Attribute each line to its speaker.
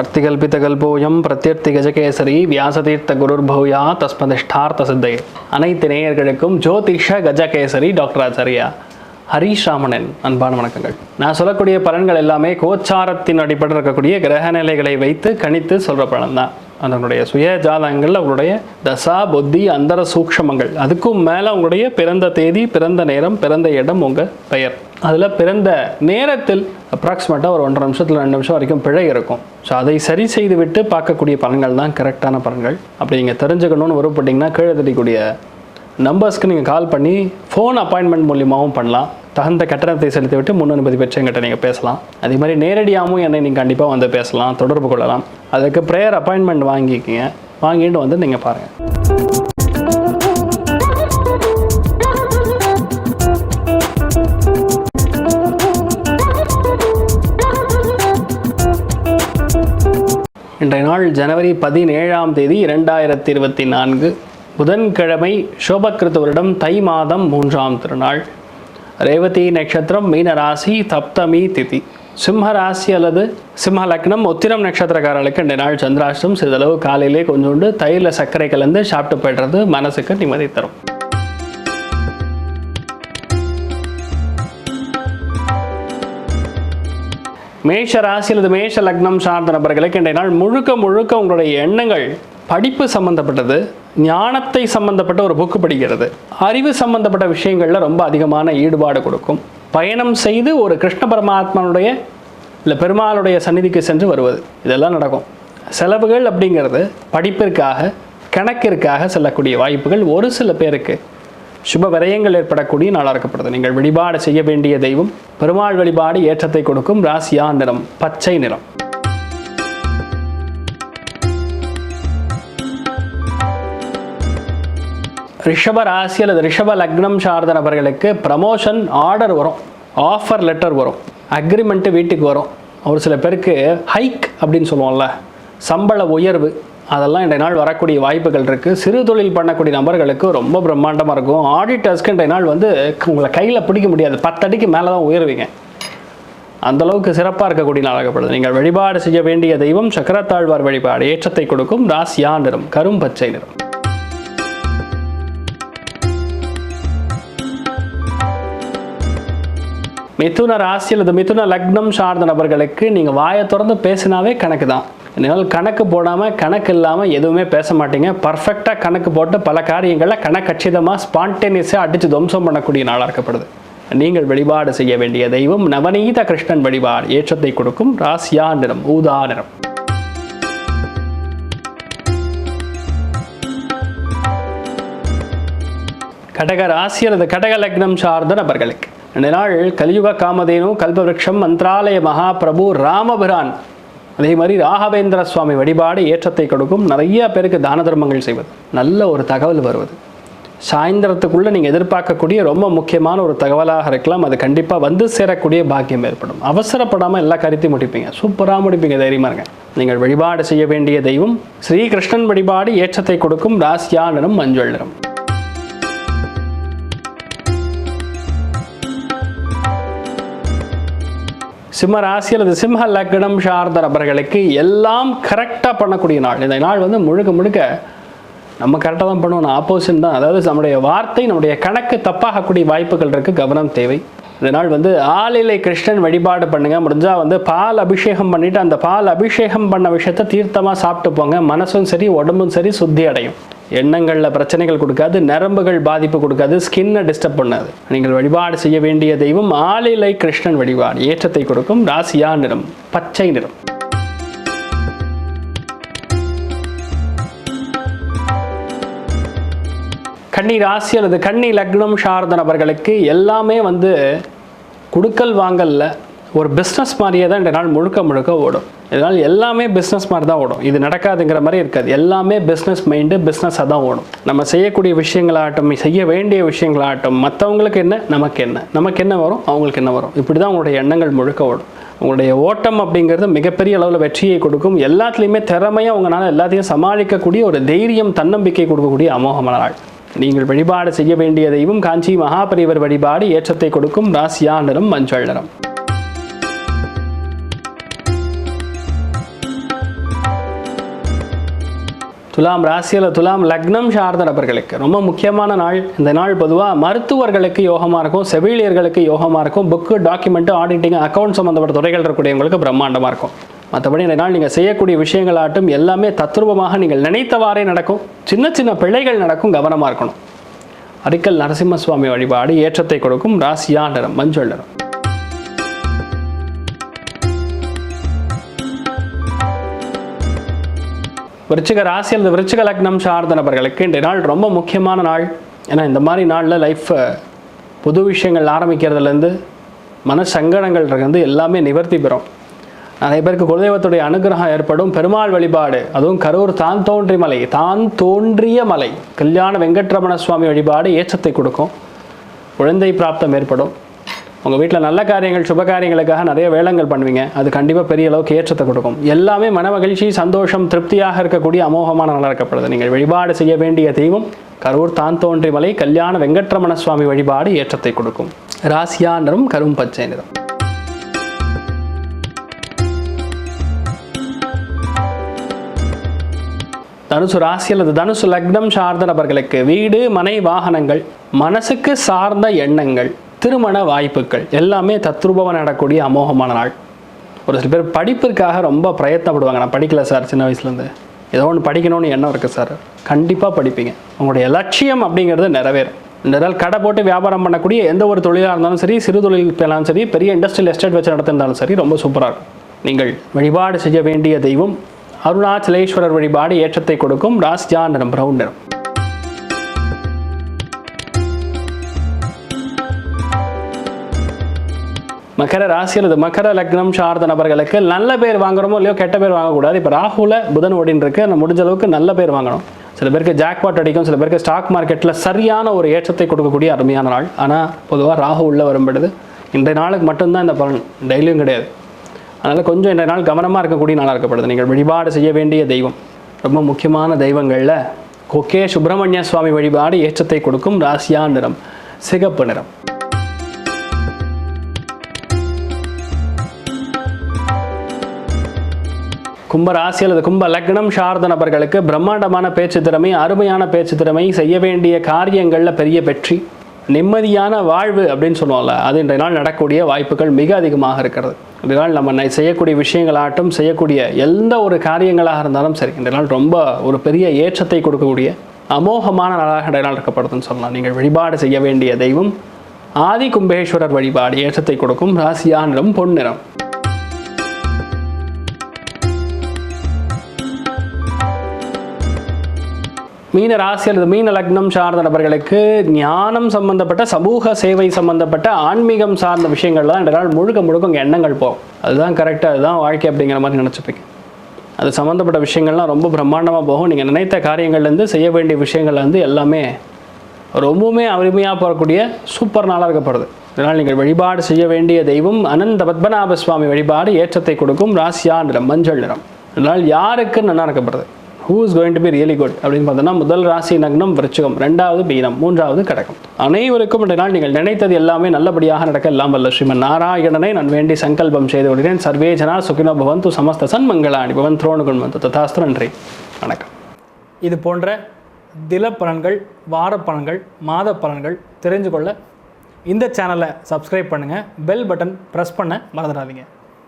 Speaker 1: அர்த்திகல்பிதகல்போயம் பிரத்யர்த்தி கஜகேசரி வியாசதீர்த்த குருர்பௌயா தஸ்மதிஷ்டார்த்த சித்தையே அனைத்து நேயர்களுக்கும் ஜோதிஷ கஜகேசரி டாக்டர் ஆச்சாரியா ஹரீஷ் ராமணன் அன்பான வணக்கங்கள். நான் சொல்லக்கூடிய பலன்கள் எல்லாமே கோச்சாரத்தின் அடிப்படையில் இருக்கக்கூடிய கிரக நிலைகளை வைத்து கணித்து சொல்கிற பலன் தான் அதனுடைய சுய ஜாதகங்கள் அவங்களுடைய தசா புத்தி அந்தர சூக்ஷமங்கள். அதுக்கும் மேலே அவங்களுடைய பிறந்த தேதி பிறந்த நேரம் பிறந்த இடம் உங்கள் பெயர். அதில் பிறந்த நேரத்தில் அப்ராக்சிமேட்டாக ஒரு ஒன்றரை நிமிஷத்தில் ரெண்டு நிமிஷம் வரைக்கும் பிழை இருக்கும். ஸோ அதை சரி செய்து விட்டு பார்க்கக்கூடிய பலன்கள் தான் கரெக்டான பலன்கள். அப்படி நீங்கள் தெரிஞ்சுக்கணும்னு விருப்பப்பட்டீங்கன்னா கீழே தெரியக்கூடிய நம்பர்ஸ்க்கு நீங்கள் கால் பண்ணி ஃபோன் அப்பாயின்மெண்ட் மூலியமாகவும் பண்ணலாம். தகுந்த கட்டணத்தை செலுத்திவிட்டு முன் அனுமதி பெற்று எங்கிட்ட நீங்கள் பேசலாம். அதே மாதிரி நேரடியாகவும் என்னை நீங்கள் கண்டிப்பாக வந்து பேசலாம் தொடர்பு கொள்ளலாம். அதுக்கு ப்ரேயர் அப்பாயின்மெண்ட் வாங்கிக்கிங்க. வாங்கிட்டு வந்து நீங்கள் பாருங்கள் இன்றைய நாள் ஜனவரி பதினேழாம் தேதி இரண்டாயிரத்தி இருபத்தி நான்கு. புதன்கிழமை சோபக்கிருத்த வருடம் தை மாதம் மூன்றாம் திருநாள். ரேவதி நட்சத்திரம் மீன ராசி தப்தமி திதி. சிம்ம ராசி அல்லது சிம்ம லக்னம் உத்திரம் நட்சத்திரக்காரர்களுக்கு இந்த நாள் சந்திராஷ்டம். சிறிதளவு காலையிலே கொஞ்சோண்டு தயிரில் சர்க்கரை கலந்து சாப்பிட்டு போய்டுறது மனசுக்கு நிம்மதி தரும். மேஷ ராசி அல்லது மேஷ லக்னம் சார்ந்த நபர்களுக்கு இன்றைய நாள் முழுக்க முழுக்க உங்களுடைய எண்ணங்கள் படிப்பு சம்பந்தப்பட்டது ஞானத்தை சம்பந்தப்பட்ட ஒரு புக்கு படிக்கிறது. அறிவு சம்பந்தப்பட்ட விஷயங்களில் ரொம்ப அதிகமான ஈடுபாடு கொடுக்கும். பயணம் செய்து ஒரு கிருஷ்ண பரமாத்மனுடைய இல்லை பெருமாளுடைய சந்நிதிக்கு சென்று வருவது. இதெல்லாம் நடக்கும். செலவுகள் அப்படிங்கிறது படிப்பிற்காக கணக்கிற்காக செல்லக்கூடிய வாய்ப்புகள் ஒரு சில பேருக்கு. சுப விரயங்கள் ஏற்படக்கூடிய நாளாக இருக்கப்படுது. நீங்கள் வழிபாடு செய்ய வேண்டிய தெய்வம் பெருமாள் வழிபாடு ஏற்றத்தை கொடுக்கும் ராசியா நிறம் பச்சை நிறம். ரிஷப ராசி அல்லது ரிஷப லக்னம் சார்ந்த நபர்களுக்கு ப்ரமோஷன் ஆர்டர் வரும். ஆஃபர் லெட்டர் வரும். அக்ரிமெண்ட்டு வீட்டுக்கு வரும். ஒரு சில பேருக்கு ஹைக் அப்படின்னு சொல்லுவோம்ல சம்பள உயர்வு அதெல்லாம் இன்றைய நாள் வரக்கூடிய வாய்ப்புகள் இருக்குது சிறு தொழில் பண்ணக்கூடிய நபர்களுக்கு ரொம்ப பிரம்மாண்டமாக இருக்கும். ஆடிட்டர்ஸ்க்கு இன்றைய நாள் வந்து உங்களை கையில் பிடிக்க முடியாது. பத்தடிக்கு மேலே தான் உயர்வீங்க. அந்த அளவுக்கு சிறப்பாக இருக்கக்கூடிய நாளாகப்படுது நீங்கள் வழிபாடு செய்ய வேண்டிய தெய்வம் சக்கரத்தாழ்வார் வழிபாடு. ஏற்றத்தை கொடுக்கும் ராசியா நிறம். கரும் பச்சை நிறம். மிதுன ராசி அல்லது மிதுன லக்னம் சார்ந்த நபர்களுக்கு நீங்கள் வாயை திறந்து பேசினாவே கணக்கு தான். இதனால் கணக்கு போடாமல் கணக்கு இல்லாமல் எதுவுமே பேச மாட்டீங்க. பர்ஃபெக்டாக கணக்கு போட்டு பல காரியங்களில் கணக்கச்சிதமாக ஸ்பான்டேனியஸாக அடித்து துவம்சம் பண்ணக்கூடிய நாளாக இருக்கப்படுது. நீங்கள் வழிபாடு செய்ய வேண்டிய தெய்வம் நவநீத கிருஷ்ணன் வழிபாடு. ஏற்றத்தை கொடுக்கும் ராசியா நிறம் ஊதா நிறம். கடக ராசி அல்லது கடக லக்னம் சார்ந்த நபர்களுக்கு. நாள் கலியுக காமதேனு கல்பவருஷம் மந்த்ராலய மகாபிரபு ராமபிரான். அதே மாதிரி ராகவேந்திர சுவாமி வழிபாடு ஏற்றத்தை கொடுக்கும் நிறைய பேருக்கு தான தர்மங்கள் செய்வது. நல்ல ஒரு தகவல் வருவது. சாயந்தரத்துக்குள்ளே நீங்கள் எதிர்பார்க்கக்கூடிய ரொம்ப முக்கியமான ஒரு தகவலாக இருக்கலாம். அது கண்டிப்பாக வந்து சேரக்கூடிய பாக்கியம் ஏற்படும். அவசரப்படாமல் எல்லா கருத்தையும் முடிப்பீங்க. சூப்பராக முடிப்பீங்க தைரியமாக இருங்க. நீங்கள் வழிபாடு செய்ய வேண்டிய தெய்வம். ஸ்ரீகிருஷ்ணன் வழிபாடு ஏற்றத்தை கொடுக்கும் ராசியா நிறம் மஞ்சள் நிறம். சிம்ம ராசி அல்லது சிம்ம லக்னம் சார்ந்த நபர்களுக்கு எல்லாம் கரெக்டாக பண்ணக்கூடிய நாள். இந்த நாள் வந்து முழுக்க முழுக்க நம்ம கரெக்டாக தான் பண்ணுவோம். ஆப்போசிட் தான். அதாவது நம்முடைய வார்த்தை நம்முடைய கணக்கு தப்பாகக்கூடிய வாய்ப்புகள் இருக்குது கவனம் தேவை. இதனால் வந்து ஆளிலை கிருஷ்ணன் வழிபாடு பண்ணுங்க. முடிஞ்சால் வந்து பால் அபிஷேகம் பண்ணிட்டு அந்த பால் அபிஷேகம் பண்ண விஷயத்த தீர்த்தமாக சாப்பிட்டு போங்க. மனசும் சரி உடம்பும் சரி சுத்தி அடையும். எண்ணங்களில் பிரச்சனைகள் கொடுக்காது நரம்புகள் பாதிப்பு கொடுக்காது ஸ்கின்னை டிஸ்டர்ப் பண்ணாது. நீங்கள் வழிபாடு செய்ய வேண்டிய தெய்வம் ஆளிலை கிருஷ்ணன் வழிபாடு. ஏற்றத்தை கொடுக்கும். ராசியா நிறம் பச்சை நிறம். கன்னி ராசி அல்லது கன்னி லக்னம் சார்ந்த நபர்களுக்கு எல்லாமே வந்து குடுக்கல் வாங்கலில். ஒரு பிஸ்னஸ் மாதிரியே தான் இந்த நாள் முழுக்க முழுக்க ஓடும். இதனால் எல்லாமே பிஸ்னஸ் மாதிரி தான் ஓடும். இது நடக்காதுங்கிற மாதிரி இருக்காது. எல்லாமே பிஸ்னஸ் மைண்டு பிஸ்னஸாக தான் ஓடும். நம்ம செய்யக்கூடிய விஷயங்களாகட்டும் செய்ய வேண்டிய விஷயங்களாகட்டும் மற்றவங்களுக்கு என்ன? நமக்கு என்ன? நமக்கு என்ன வரும்? அவங்களுக்கு என்ன வரும்? இப்படி தான் உங்களுடைய எண்ணங்கள் முழுக்க ஓடும். உங்களுடைய ஓட்டம் அப்படிங்கிறது மிகப்பெரிய அளவில் வெற்றியை கொடுக்கும். எல்லாத்துலேயுமே திறமையாக உங்களால் எல்லாத்தையும் சமாளிக்கக்கூடிய ஒரு தைரியம் தன்னம்பிக்கை கொடுக்கக்கூடிய அமோகமான நாள். நீங்கள் வழிபாடு செய்ய வேண்டிய தெய்வம் காஞ்சி மகாபரிவர் வழிபாடு ஏற்றத்தை கொடுக்கும் ராசியா நிறம் மஞ்சள் நிறம் துலாம் ராசியில் துலாம் லக்னம் சார்ந்த நபர்களுக்கு ரொம்ப முக்கியமான நாள். இந்த நாள் பொதுவாக மருத்துவர்களுக்கு யோகமாக இருக்கும் செவிலியர்களுக்கு யோகமாக இருக்கும் புக்கு டாக்குமெண்ட்டு ஆடிட்டிங் அக்கௌண்ட் சம்மந்தப்பட்ட துறைகள் இருக்கக்கூடியவங்களுக்கு பிரம்மாண்டமாக இருக்கும். மற்றபடி இந்த நாள் நீங்கள் செய்யக்கூடிய விஷயங்களாட்டும் எல்லாமே தத்ரூபமாக நீங்கள் நினைத்தவாறே நடக்கும். சின்ன சின்ன பிழைகள் நடக்கும் கவனமாக இருக்கணும். அரிக்கல் நரசிம்மசுவாமி வழிபாடு ஏற்றத்தை கொடுக்கும் ராசியா நிறம் மஞ்சள் நிறம். விருச்சிக ராசி அல்லது விருச்சிக லக்னம் சார்ந்த நபர்களுக்கு இன்றைய நாள் ரொம்ப முக்கியமான நாள். ஏன்னா இந்த மாதிரி நாளில் லைஃப் புது விஷயங்கள் ஆரம்பிக்கிறதுலேருந்து மன சங்கடங்கள் இருந்து எல்லாமே நிவர்த்தி பெறும். நிறைய பேருக்கு குலதெய்வத்துடைய அனுகிரகம் ஏற்படும் பெருமாள் வழிபாடு. அதுவும் கரூர் தான் தோன்றி மலை தான் தோன்றிய மலை. கல்யாண வெங்கட்ரமண சுவாமி வழிபாடு ஏற்றத்தை கொடுக்கும். குழந்தை பிராப்தம் ஏற்படும். உங்கள் வீட்டில் நல்ல காரியங்கள் சுப காரியங்களுக்காக நிறைய வேளங்கள் பண்ணுவீங்க. அது கண்டிப்பாக பெரிய அளவுக்கு ஏற்றத்தை கொடுக்கும். எல்லாமே மன மகிழ்ச்சி சந்தோஷம் திருப்தியாக இருக்கக்கூடிய அமோகமான நாளாக இருக்கப்படுது. நீங்கள் வழிபாடு செய்ய வேண்டிய தெய்வம் கரூர் தான் தோன்றி மலை கல்யாண வெங்கட்ரமண சுவாமி வழிபாடு ஏற்றத்தை கொடுக்கும். ராசியா நிறம் கரும் பச்சை நிறம். தனுசு ராசி அல்லது தனுசு லக்னம் சார்ந்த நபர்களுக்கு வீடு மனை வாகனங்கள் மனசுக்கு சார்ந்த எண்ணங்கள் திருமண வாய்ப்புகள் எல்லாமே தத்ரூபமாக நடக்கூடிய அமோகமான நாள். ஒரு சில பேர் படிப்பிற்காக ரொம்ப பிரயத்தனப்படுவாங்க நான் படிக்கல சார் சின்ன வயசுலேருந்து. ஏதோ ஒன்று படிக்கணும்னு எண்ணம் இருக்குது சார். கண்டிப்பாக படிப்பீங்க. உங்களுடைய லட்சியம் அப்படிங்கிறது நிறைவேறும். இந்த நாள் கடை போட்டு வியாபாரம் பண்ணக்கூடிய எந்த ஒரு தொழிலாக இருந்தாலும் சரி சிறு தொழில் இருந்தாலும் சரி பெரிய இண்டஸ்ட்ரியல் எஸ்டேட் வச்சு நடத்திருந்தாலும் சரி ரொம்ப சூப்பராக இருக்கும். நீங்கள் வழிபாடு செய்ய வேண்டிய தெய்வம் அருணாச்சலேஸ்வரர் வழிபாடு ஏற்றத்தை கொடுக்கும் ராசிஜா நிறம் பிரவுன் நிறம் மகர ராசி அல்லது மகர லக்னம் சார்ந்த நபர்களுக்கு நல்ல பேர் வாங்குறோமோ இல்லையோ கெட்ட பேர் வாங்கக்கூடாது. இப்போ ராகுல புதன் ஓடின்னு இருக்கு. முடிஞ்ச அளவுக்கு நல்ல பேர் வாங்கணும். சில பேருக்கு ஜாக்பாட் அடிக்கும். சில பேருக்கு ஸ்டாக் மார்க்கெட்டில் சரியான ஒரு ஏற்றத்தை கொடுக்கக்கூடிய அருமையான நாள். ஆனால் பொதுவாக ராகு உள்ளே வரும்படுது இன்றைய நாளுக்கு மட்டும்தான் இந்த பலன். டெய்லியும் கிடையாது. அதனால் கொஞ்சம் இந்த நாள் கவனமாக இருக்கக்கூடிய நாளாக இருக்கப்படுது. நீங்கள் வழிபாடு செய்ய வேண்டிய தெய்வம். ரொம்ப முக்கியமான தெய்வங்களில் கொக்கே சுப்பிரமணிய சுவாமி வழிபாடு ஏற்றத்தை கொடுக்கும் ராசியா நிறம் சிகப்பு நிறம். கும்ப ராசி அல்லது கும்ப லக்னம் சார்ந்த நபர்களுக்கு பிரம்மாண்டமான பேச்சு திறமை அருமையான பேச்சு திறமை செய்ய வேண்டிய காரியங்களில் பெரிய வெற்றி நிம்மதியான வாழ்வு அப்படின்னு சொல்லுவோம்ல அது இன்றைய நாள் நடக்கக்கூடிய வாய்ப்புகள் மிக அதிகமாக இருக்கிறது. இந்த நாள் நம்ம செய்யக்கூடிய விஷயங்களாகட்டும் செய்யக்கூடிய எந்த ஒரு காரியங்களாக இருந்தாலும் சரி இந்த நாள் ரொம்ப ஒரு பெரிய ஏற்றத்தை கொடுக்கக்கூடிய அமோகமான நாளாக இன்றைய நாள் இருக்கப்படுதுன்னு சொல்லலாம். நீங்கள் வழிபாடு செய்ய வேண்டிய தெய்வம் ஆதி கும்பேஸ்வரர் வழிபாடு ஏற்றத்தை கொடுக்கும் ராசியா நிறம் பொன்னிறம். மீன ராசி அல்லது மீன லக்னம் சார்ந்த நபர்களுக்கு ஞானம் சம்பந்தப்பட்ட சமூக சேவை சம்பந்தப்பட்ட ஆன்மீகம் சார்ந்த விஷயங்கள்லாம் இந்த நாள் முழுக்க முழுக்க உங்கள் எண்ணங்கள் போகும் அதுதான் கரெக்டாக அதுதான் வாழ்க்கை அப்படிங்கிற மாதிரி நினச்சிப்பீங்க. அது சம்மந்தப்பட்ட விஷயங்கள்லாம் ரொம்ப பிரம்மாண்டமாக போகும். நீங்கள் நினைத்த காரியங்கள்லேருந்து செய்ய வேண்டிய விஷயங்கள்லேருந்து எல்லாமே ரொம்பவுமே அருமையாக போகக்கூடிய சூப்பர் நாளாக இருக்கப்படுது. இதனால் நீங்கள் வழிபாடு செய்ய வேண்டிய தெய்வம் அனந்த பத்மநாப சுவாமி வழிபாடு ஏற்றத்தை கொடுக்கும். ராசியா நிறம் மஞ்சள் நிறம். இதனால் யாருக்கு நல்லா இருக்கப்படுது who is going to be really good அப்படின்னு பார்த்தோன்னா முதல் ராசி நக்னம் விருச்சிகம் ரெண்டாவது பீனம் மூன்றாவது கடகம். அனைவருக்கும் இந்த நாள் நீங்கள் நினைத்தது எல்லாமே நல்லபடியாக நடக்க எல்லாம் வல்ல ஸ்ரீமன் நாராயணனை நான் வேண்டி சங்கல்பம் செய்து கொள்கிறேன். சர்வேஜனா சுகினோ பவந்து சமஸ்த சன்மங்களாணி பவன் துரோணுகுண் வந்து ததாஸ்து. நன்றி. வணக்கம்.
Speaker 2: இது போன்ற தில பலன்கள் வார பலன்கள் மாத பலன்கள் தெரிஞ்சு கொள்ள இந்த சேனலை சப்ஸ்கிரைப் பண்ணுங்கள் பெல் பட்டன் ப்ரெஸ் பண்ண மறந்துடாதீங்க.